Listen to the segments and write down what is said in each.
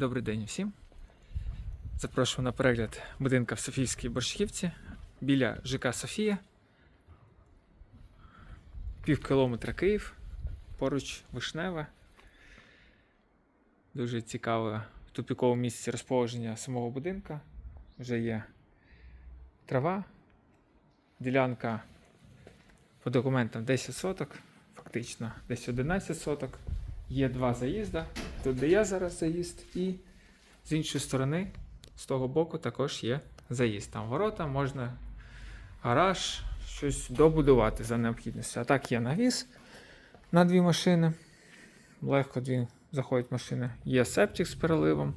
Добрий день всім. Запрошую на перегляд будинка в Софійській Борщівці біля ЖК Софія. Пів кілометра Київ, поруч Вишневе. Дуже цікаве в тупіковому місці розположення самого будинка. Вже є трава, ділянка по документам 10 соток, фактично десь 11 соток. Є два заїзди. Тут, де я зараз заїзд, і з іншої сторони, з того боку, також є заїзд. Там ворота, можна гараж, щось добудувати за необхідністю. А так є навіс на дві машини. Легко дві заходять машини. Є септик з переливом.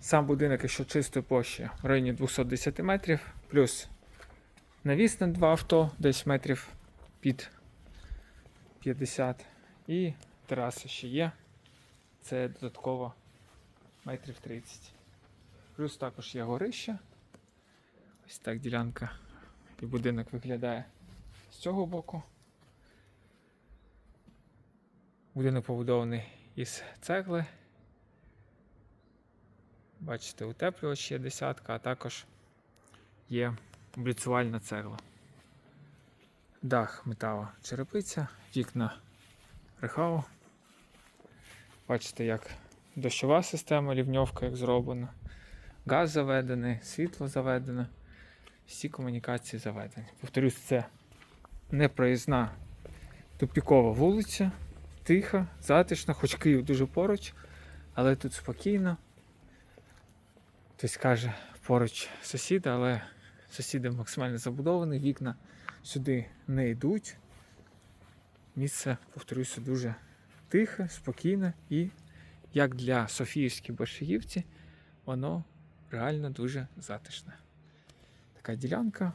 Сам будинок, якщо чистої площі, в районі 210 метрів, плюс навіс на два авто, десь метрів під 50. І тераса ще є. Це додатково метрів 30. Плюс також є горище. Ось так ділянка і будинок виглядає з цього боку. Будинок побудований із цегли. Бачите, утеплювач є десятка, а також є обліцювальна цегла. Дах метала черепиця, вікна рехау. Бачите, як дощова система, лівньовка як зроблена. Газ заведений, світло заведене, всі комунікації заведені. Повторюсь, це не проїзна тупікова вулиця, тиха, затишна, хоч Київ дуже поруч, але тут спокійно. Хтось каже поруч сусіди, але сусіди максимально забудовані, вікна сюди не йдуть. Місце, повторюся, дуже тихе, спокійне і, як для Софіївської Борщаївці, воно реально дуже затишне. Така ділянка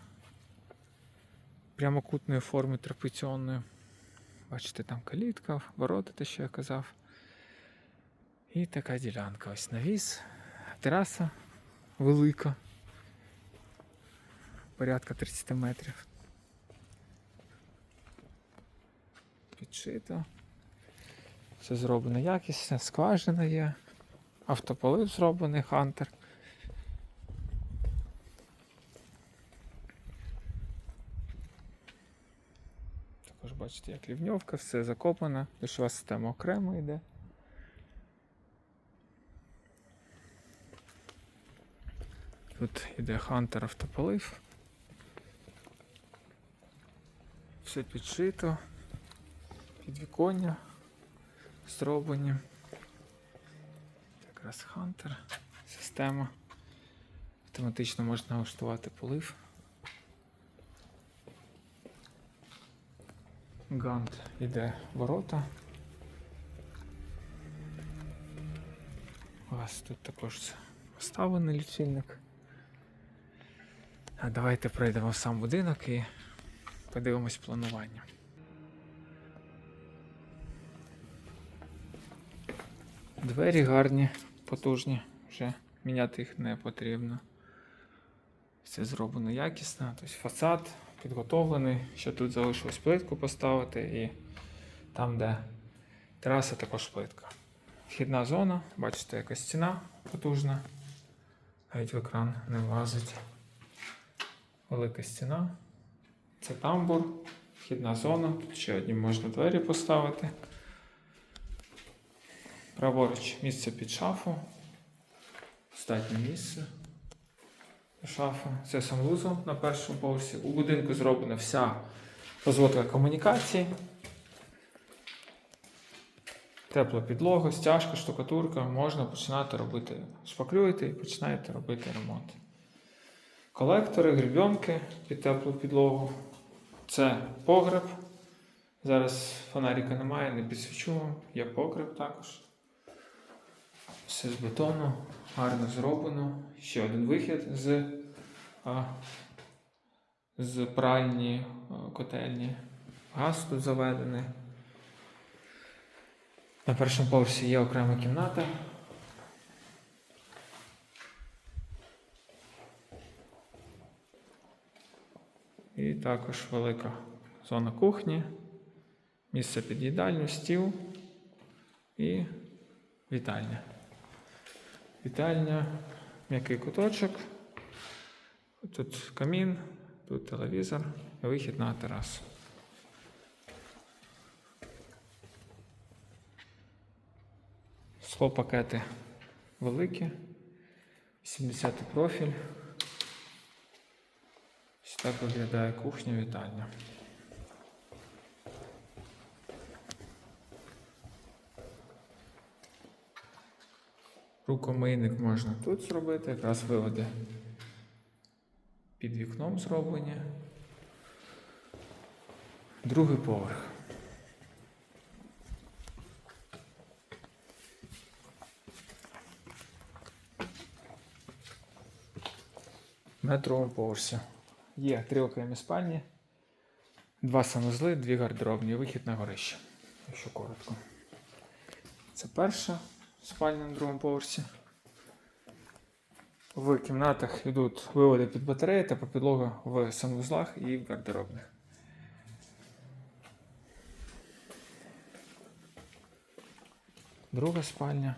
прямокутної форми трапеційної. Бачите, там калітка, ворота, те, що я казав. І така ділянка. Ось навіс, тераса велика. Порядка 30 метрів. Підшито. Все зроблено якісно, скважина є. Автополив зроблений, хантер. Також бачите, як лівньовка, все закопано, душова система окремо йде. Тут йде хантер автополив. Все підшито, підвіконня зроблені. Якраз хантер, система. Автоматично можна налаштувати полив. Гант іде ворота. У вас тут також поставлений лічильник. А давайте пройдемо в сам будинок і подивимось планування. Двері гарні, потужні, вже міняти їх не потрібно. Все зроблено якісно. Тобто фасад підготовлений, ще тут залишилось плитку поставити і там, де тераса, також плитка. Вхідна зона, бачите, якась стіна потужна. Навіть в екран не влазить. Велика стіна. Це тамбур, вхідна зона. Тут ще одні можна двері поставити. Праворуч місце під шафу. Достатнє місце. Шафа. Це санвузол на першому поверсі. У будинку зроблена вся розводка комунікацій. Тепла підлога, стяжка, штукатурка. Можна починати робити. Шпаклюєте і починаєте робити ремонт. Колектори, грібенки під теплу підлогу. Це погреб. Зараз фонарика немає, не підсвічу. Є погреб також. Все з бетону, гарно зроблено. Ще один вихід з, а, з пральні котельні. Газ тут заведений. На першому поверсі є окрема кімната. І також велика зона кухні. Місце під їдальню, стіл і вітальня. Вітальня, м'який куточок. Тут камін, тут телевізор і вихід на терасу. Склопакети великі, 70 профіль. Ось так виглядає кухня вітальня. Рукомийник можна тут зробити, якраз виводи під вікном зроблені. Другий поверх. На поверсі є три окремі спальні, два санузли, дві гардеробні, вихід на горище, якщо коротко. Це перша спальня на другому поверсі. В кімнатах йдуть виводи під батареї та по підлогу в санвузлах і в гардеробних. Друга спальня.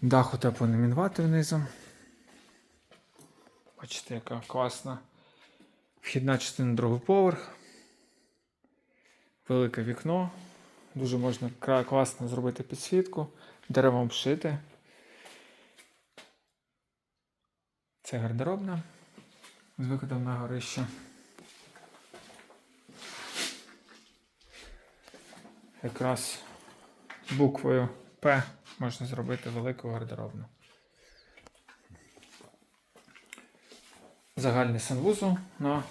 Дах утеплений інватор внизу. Бачите, яка класна вхідна частина другий поверх. Велике вікно. Дуже можна класно зробити підсвітку, деревом обшити. Це гардеробна з виходом на горище. Якраз буквою П можна зробити велику гардеробну. Загальний санвузол на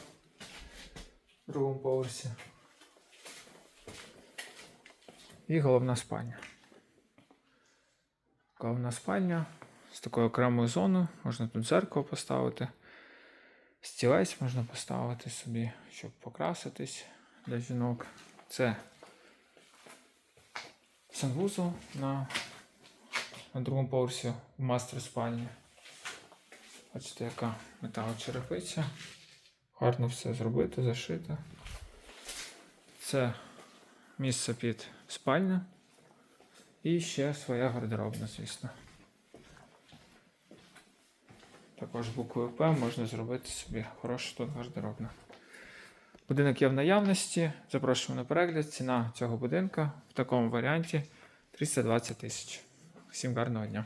другому поверсі. І головна спальня. Головна спальня з такою окремою зоною. Можна тут зеркало поставити. Стілець можна поставити собі, щоб покраситись для жінок. Це санвузол на, на другому поверсі в мастер спальні. Бачите, яка металочерепиця. Гарно все зробити, зашити. Це місце під спальню. І ще своя гардеробна, звісно. Також буквою П можна зробити собі хорошу тут гардеробну. Будинок є в наявності. Запрошуємо на перегляд. Ціна цього будинка в такому варіанті 320 тисяч. Всім гарного дня!